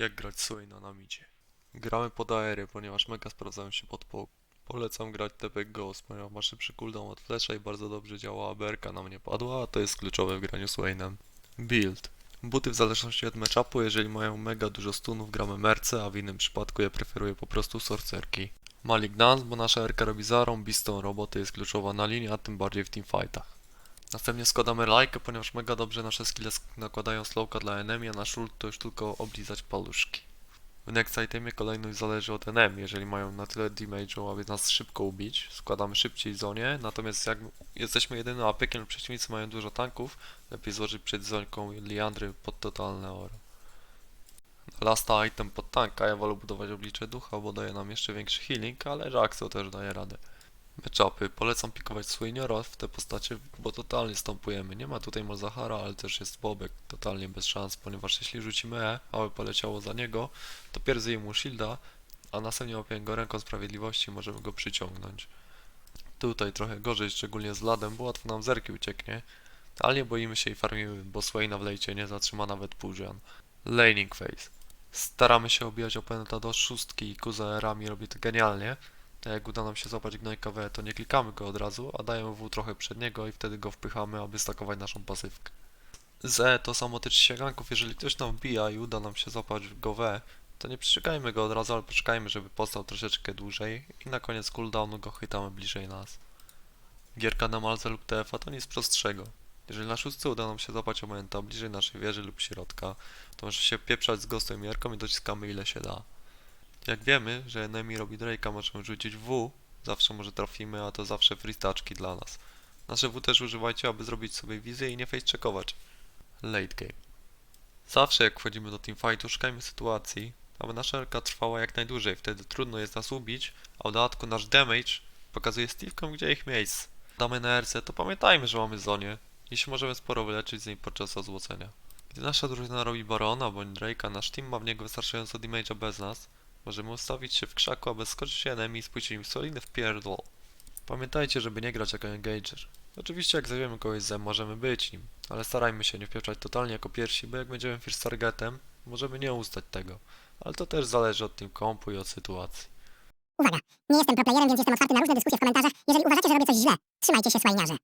Jak grać Swaina na midzie? Gramy pod aery, ponieważ mega sprawdzają się pod pok. Polecam grać TP Ghost, ponieważ ma szybszy cooldown od flesza i bardzo dobrze działa, a berka nam nie padła, a to jest kluczowe w graniu Swainem. Build. Buty w zależności od matchupu, jeżeli mają mega dużo stunów gramy merce, a w innym przypadku ja preferuję po prostu sorcerki. Malignance, bo nasza RK robi zarąbistą robotę, jest kluczowa na linii, a tym bardziej w teamfightach. Następnie składamy lajkę, ponieważ mega dobrze nasze skille sk- nakładają slowka dla enemy, a nasz ult to już tylko oblizać paluszki. W next itemie kolejność zależy od enemy, jeżeli mają na tyle damage'u, aby nas szybko ubić, składamy szybciej zonie, natomiast jak jesteśmy jedynym apekiem, przeciwnicy mają dużo tanków, lepiej złożyć przed zonką Liandry pod totalne oro. Last item pod tanka, ja wolę budować oblicze ducha, bo daje nam jeszcze większy healing, ale Jaxo też daje radę. Matchupy. Polecam pikować Swiniora w te postacie, bo totalnie stąpujemy. Nie ma tutaj Malzahara, ale też jest Bobek totalnie bez szans, ponieważ jeśli rzucimy E, a by poleciało za niego, to pierdzej mu shielda, a następnie łapiemy go ręką sprawiedliwości możemy go przyciągnąć. Tutaj trochę gorzej, szczególnie z ladem, bo łatwo nam zerki ucieknie, ale nie boimy się i farmimy, bo Swaina w lejcie nie zatrzyma nawet Pujan. Laning phase. Staramy się obijać oponenta do szóstki i QZR-ami robi to genialnie. A jak uda nam się złapać gnojka W, to nie klikamy go od razu, a dajemy W trochę przed niego i wtedy go wpychamy, aby stakować naszą pasywkę. Z E to samo tyczy się ganków, jeżeli ktoś nam wbija i uda nam się złapać go W, to nie przyczekajmy go od razu, ale poczekajmy, żeby postał troszeczkę dłużej i na koniec cooldownu go chytamy bliżej nas. Gierka na Malce lub TF-a to nic prostszego. Jeżeli na szóstce uda nam się złapać omenta bliżej naszej wieży lub środka, to może się pieprzać z ghostem i i dociskamy ile się da. Jak wiemy, że enemy robi Drake'a, możemy rzucić W, zawsze może trafimy, a to zawsze fristaczki dla nas. Nasze W też używajcie, aby zrobić sobie wizję i nie face checkować. Late game. Zawsze jak wchodzimy do teamfightu, szukajmy sytuacji, aby nasza RK trwała jak najdłużej, wtedy trudno jest nas ubić, a w dodatku nasz damage pokazuje Steve'kom, gdzie ich miejsce. Damy na RC, to pamiętajmy, że mamy zonie i się możemy sporo wyleczyć z niej podczas ozłocenia. Gdy nasza drużyna robi Barona bądź Drake'a, nasz team ma w niego wystarczająco damage'a bez nas, Możemy ustawić się w krzaku, aby skoczyć enemy i spuścić im solidny wpierdol. Pamiętajcie, żeby nie grać jako engager. Oczywiście jak zawiemy kogoś ze możemy być nim, ale starajmy się nie wpieprzać totalnie jako pierwsi, bo jak będziemy first targetem, możemy nie ustać tego. Ale to też zależy od team kompu i od sytuacji. Uwaga, nie jestem pro playerem, więc jestem otwarty na różne dyskusje w komentarzach. Jeżeli uważacie, że robię coś źle, trzymajcie się swajniarze.